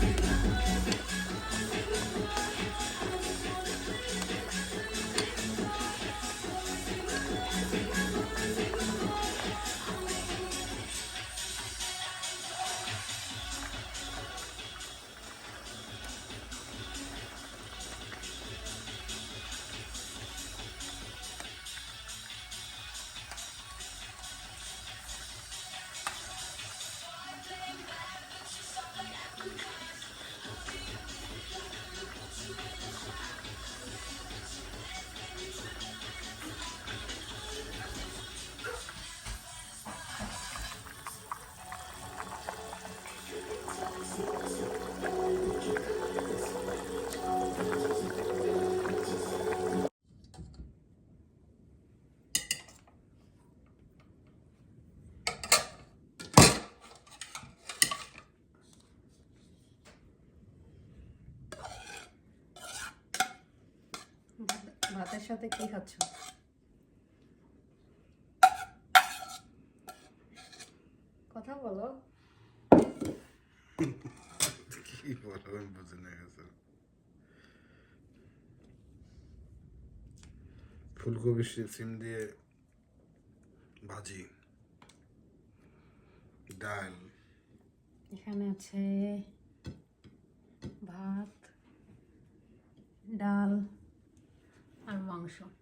なるほど。ভাতের সাথে কি খাচ্ছ? কথা বলো। কি বলো আমি বুঝে না গেছে ফুলকপি সিম দিয়ে ভাজি। ডাল। এখানে আছে ভাত ডাল। আর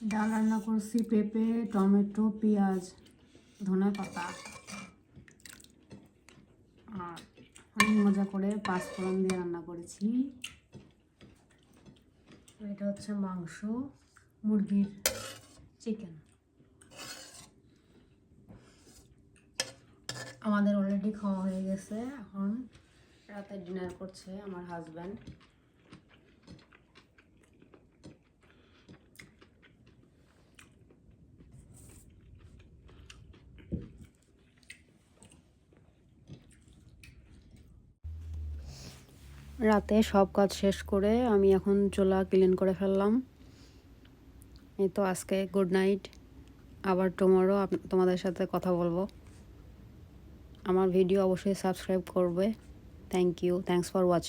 ডাল রান্না করছি, পেঁপে, টমেটো, পেঁয়াজ, ধনে পাতা আর অনেক মজা করে পাঁচফোড়ন দিয়ে রান্না করেছি। এটা হচ্ছে মাংস, মুরগির চিকেন আমাদের অলরেডি খাওয়া হয়ে গেছে, এখন রাতে ডিনার করছে আমার হাজব্যান্ড রাতে সব কাজ শেষ করে আমি এখন চোলা ক্লিন করে ফেললাম। এই তো আজকে গুড নাইট আবার টুমোরো তোমাদের সাথে কথা বলব। আমার ভিডিও অবশ্যই সাবস্ক্রাইব করবে। Thank you thanks for watching